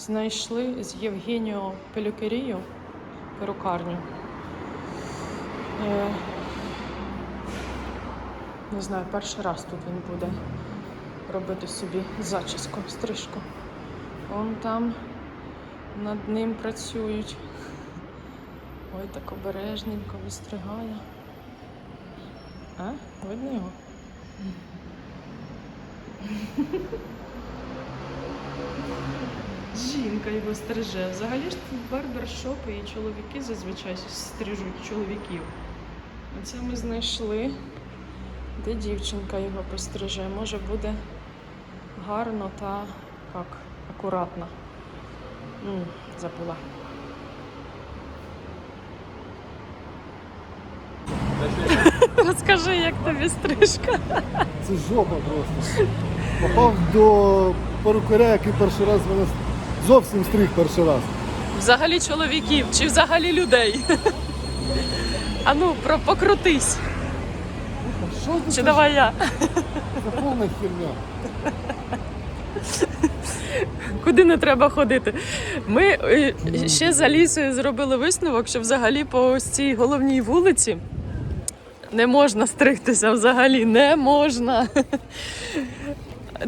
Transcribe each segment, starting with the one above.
знайшли з Євгеніо Пелюкерію перукарню. Е, не знаю, перший раз тут він буде робити собі зачіску, стрижку. Вон там над ним працюють. Ой, так обережненько вистригає. А? Видно його? Жінка його стриже. Взагалі ж тут барбершопи і чоловіки зазвичай стрижуть чоловіків. А це ми знайшли, де дівчинка його постриже. Може буде гарно та як, акуратно. М, забула. Розкажи, як тобі стрижка. Це жопа просто. Попав до перукаря, який перший раз мене зовсім стриг перший раз. Взагалі чоловіків чи взагалі людей. А ну, про покрутись. Що це Чи давай я? за повна херня? Куди не треба ходити? Ми е, ще за лісою зробили висновок, що взагалі по ось цій головній вулиці не можна стригтися взагалі, не можна.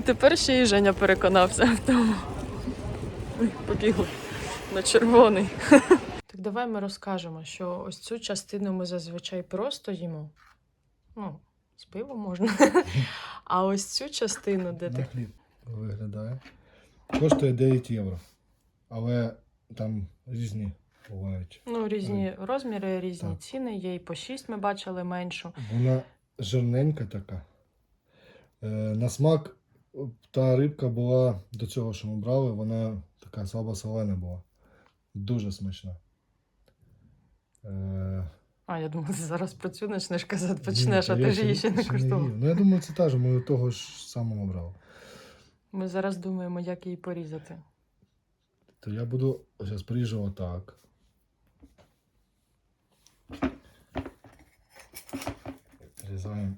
Тепер ще і Женя переконався в тому. Ой, Побігли на червоний. Так давай ми розкажемо, що ось цю частину ми зазвичай просто їмо. Ну, з пивом можна. А ось цю частину, де На ти хліб виглядає. Коштує 9 євро. Але там різні бувають. Ну, різні розміри, різні Так. ціни. Є і по 6 ми бачили меншу. Вона жирненька така. Е, на смак та рибка була до цього, що ми брали, вона така слабо солена була. Дуже смачна. Е, А, я думала, ти зараз про цю почнеш казати, почнеш, а ти я ж її ще не їв. куштував. Ну, я думаю, це теж ми того ж самого брали. Ми зараз думаємо, як її порізати. То я буду зараз поріжу отак. Різаємо.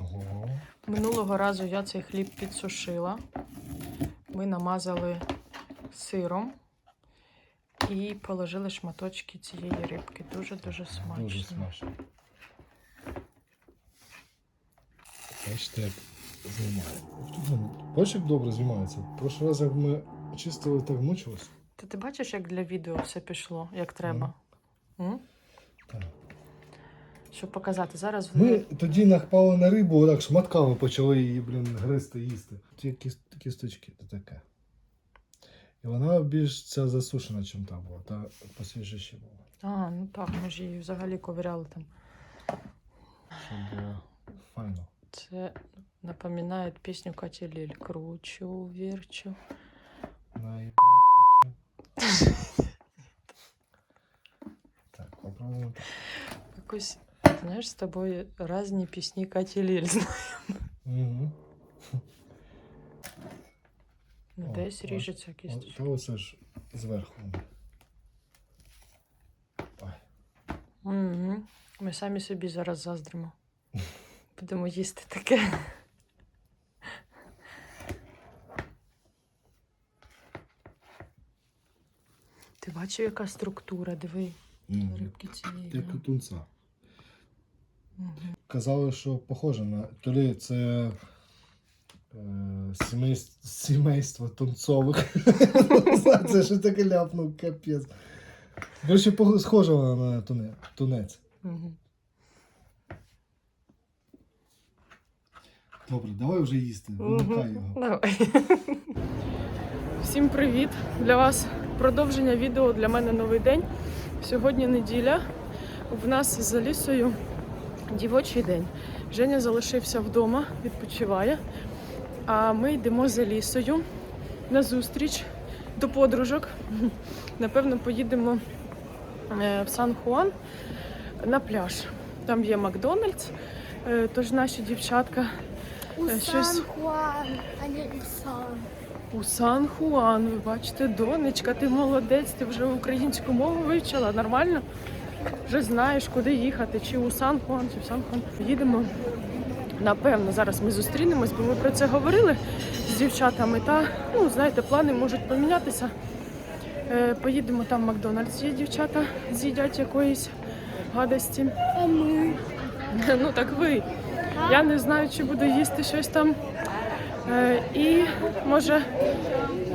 Ого. Минулого разу я цей хліб підсушила. Ми намазали сиром і положили шматочки цієї рибки. Дуже-дуже смачно. Дуже смачно. Як знімає. Бачиш, як добре знімається. Прошлий раз, як ми чистили, так мучилось. Та ти бачиш, як для відео все пішло, як треба? М? Так. Щоб показати. Зараз Ми вони тоді напали на рибу, так шматками почали її, блін, гризти, їсти. Ті кіс- кісточки, то таке. І вона більш ця засушена, ніж та була, та посвіжіше була. А, ну так, ми ж її взагалі ковиряли там. Щоб було файно. Це напоминає пісню Каті Ліль. Кручу, вірчу. Наїбать хочу. Так, попробуємо. Якось, знаєш, з тобою різні пісні Каті Ліль. Угу. Ну, О, Десь ріжеться кісточка. Та оце ж зверху. Угу. Ми самі собі зараз заздримо. Будемо їсти таке. Ти бачив, яка структура, диви, рибки цієї. Як да? тунца. Казали, що похоже на. То ли це е, сімейство, сімейство тунцових. це що таке ляпнув, капець. Короче, пох- схоже вона на туне, тунець. Добре, давай вже їсти. Вимикай його. Давай. Всім привіт! Для вас продовження відео для мене новий день. Сьогодні неділя. В нас з Алісою дівочий день. Женя залишився вдома, відпочиває. А ми йдемо з Алісою на зустріч до подружок. Напевно, поїдемо е, в Сан-Хуан на пляж. Там є Макдональдс, е, тож наші дівчатка У Е, щось- Сан-Хуан, а не Усан. У Сан-Хуан, ви бачите, донечка, ти молодець, ти вже українську мову вивчила, нормально? Вже знаєш, куди їхати, чи у Сан-Хуан, чи в Сан-Хуан. Їдемо Напевно, зараз ми зустрінемось, бо ми про це говорили з дівчатами. Та ну, знаєте, плани можуть помінятися. Е, поїдемо там в Макдональдс, є дівчата, з'їдять якоїсь гадості. А мы? Ну так ви. Я не знаю, чи буду їсти щось там. Е, і може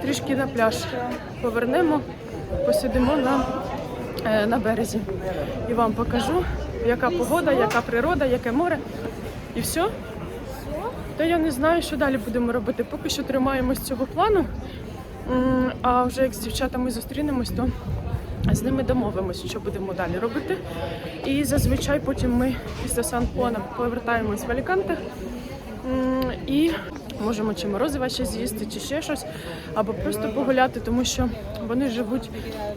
трішки на пляж повернемо, посидимо на, на березі. І вам покажу, яка погода, яка природа, яке море. І все. Та я не знаю, що далі будемо робити. Поки що тримаємось цього плану. А вже як з дівчатами зустрінемось, то з ними домовимося, що будемо далі робити. І зазвичай потім ми після сан хуана повертаємось в Аліканте і можемо чи морозива ще з'їсти, чи ще щось, або просто погуляти, тому що вони живуть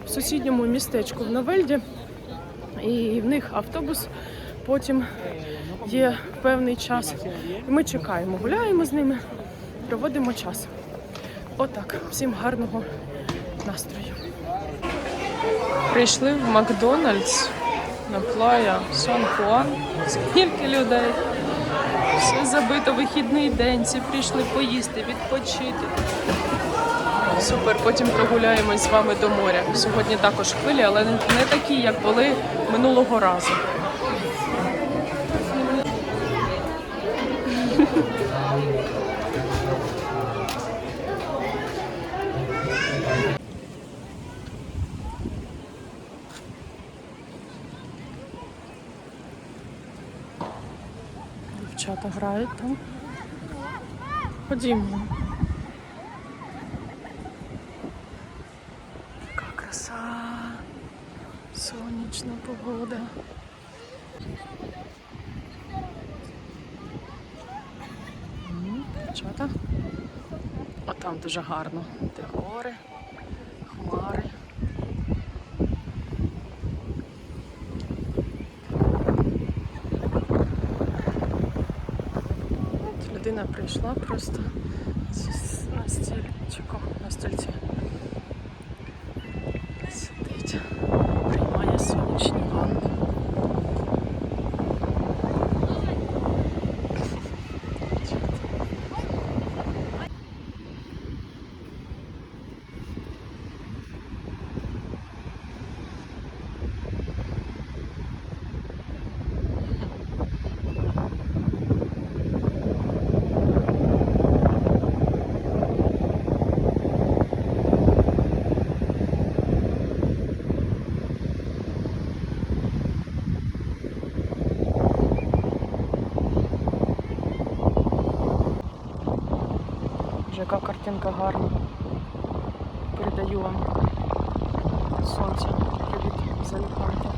в сусідньому містечку в Новельді, і в них автобус потім є певний час. І ми чекаємо, гуляємо з ними, проводимо час. Отак, всім гарного настрою. Прийшли в Макдональдс на плая Сан Хуан. Скільки людей? Все забито, вихідний день. Всі прийшли поїсти, відпочити. Супер, потім прогуляємось з вами до моря. Сьогодні також хвилі, але не, такі, як були минулого разу. Дівчата грають там. Ходімо. Яка краса. Сонячна погода. Дівчата. А там дуже гарно. Де гори, людина прийшла просто на стільчику, на стільці. Яка картинка гарна. Передаю вам сонце. Привіт з Аліканте.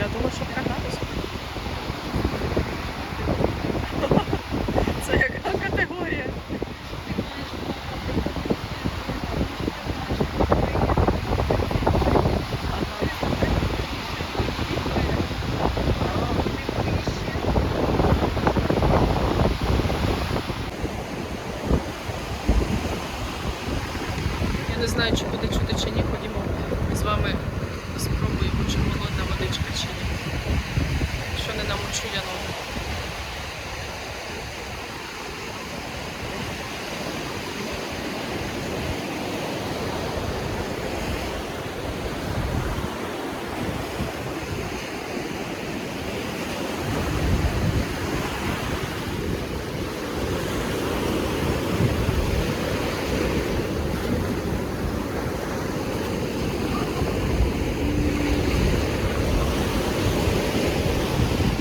Я думаю, що кататися. Це яка категорія? Я не знаю, чи буде чути чи ні. Ходімо з вами спробуємо, чи холодна водичка, чи ні. Що не намочує ноги.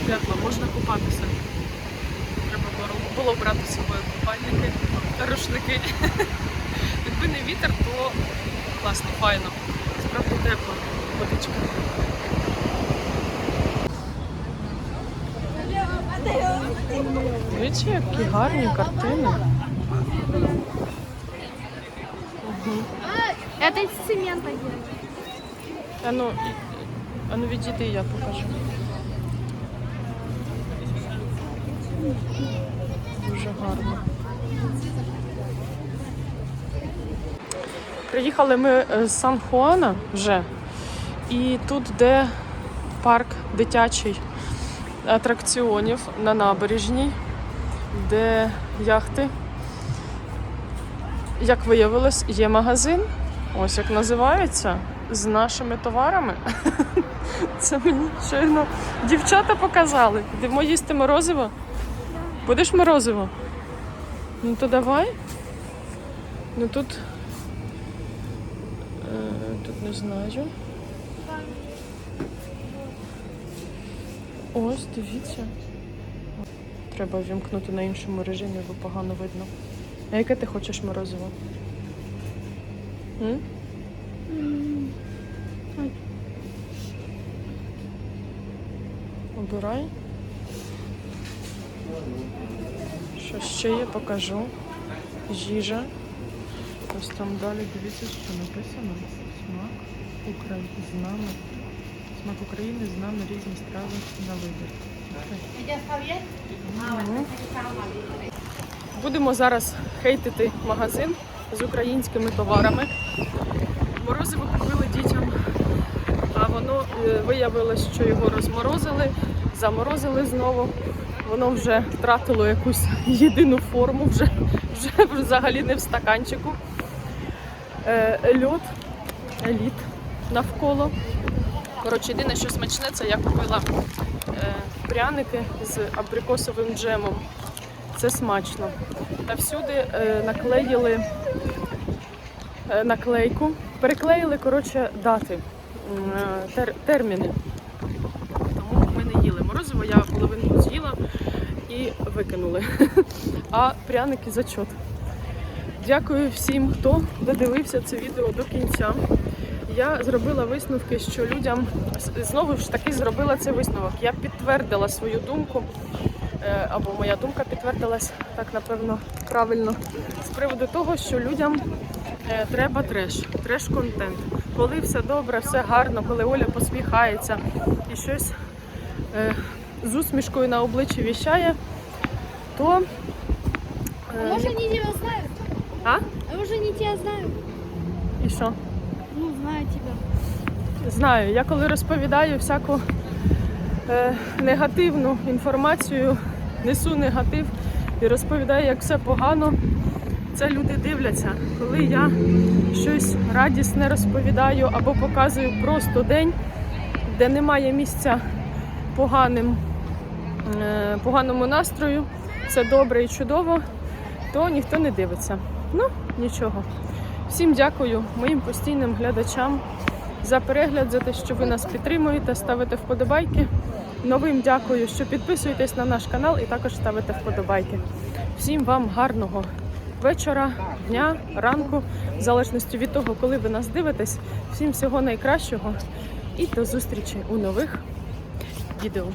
Тепло, можна купатися. Треба було- було брати з собою купальники, рушники. Якби не вітер, то класно, файно. Справді тепло. водичка. Дивіться, які гарні картини. Это из цемента делают. А ну, а ну відійди, я покажу. Дуже гарно. Приїхали ми е, з Сан-Хуана вже. І тут, де парк дитячий атракціонів на набережній, де яхти. Як виявилось, є магазин. Ось як називається з нашими товарами. Це мені щойно дівчата показали. Йдемо їсти морозиво. Будеш морозиво? Ну то давай. Ну тут. Тут не знаю. Ось, дивіться. Треба вімкнути на іншому режимі, бо погано видно. А яке ти хочеш морозиво? М? Обирай. Що ще є, покажу. Їжа. Ось там далі дивіться, що написано. Смак України з нами. Смак України з нами різні страви на вибір. Будемо зараз хейтити магазин з українськими товарами. Морозиво купили дітям, а воно е, виявилось, що його розморозили, заморозили знову. Воно вже втратило якусь єдину форму, вже, вже взагалі не в стаканчику. Е, льод, еліт навколо. Коротше, єдине, що смачне, це я купила е, пряники з абрикосовим джемом. Це смачно. Та всюди е, наклеїли е, наклейку, переклеїли коротше, дати, е, тер, терміни. Тому ми не їли морозиво, я половинку з'їла і викинули. А пряники зачот. Дякую всім, хто додивився це відео до кінця. Я зробила висновки, що людям знову ж таки зробила цей висновок. Я підтвердила свою думку, е, або моя думка підтвердилась так, напевно, правильно, з приводу того, що людям е, треба треш, треш-контент. Коли все добре, все гарно, коли Оля посміхається і щось е, з усмішкою на обличчі віщає, то А е, может они тебя а? А может они тебя знают? І що? Ну, знаю тебя. Знаю, я коли розповідаю всяку е, негативну інформацію, несу негатив і розповідаю, як все погано, це люди дивляться. Коли я щось радісне розповідаю або показую просто день, де немає місця поганим, е, поганому настрою, все добре і чудово, то ніхто не дивиться. Ну, нічого. Всім дякую моїм постійним глядачам за перегляд, за те, що ви нас підтримуєте, ставите вподобайки. Новим дякую, що підписуєтесь на наш канал і також ставите вподобайки. Всім вам гарного вечора, дня, ранку, в залежності від того, коли ви нас дивитесь. Всім всього найкращого і до зустрічі у нових відео.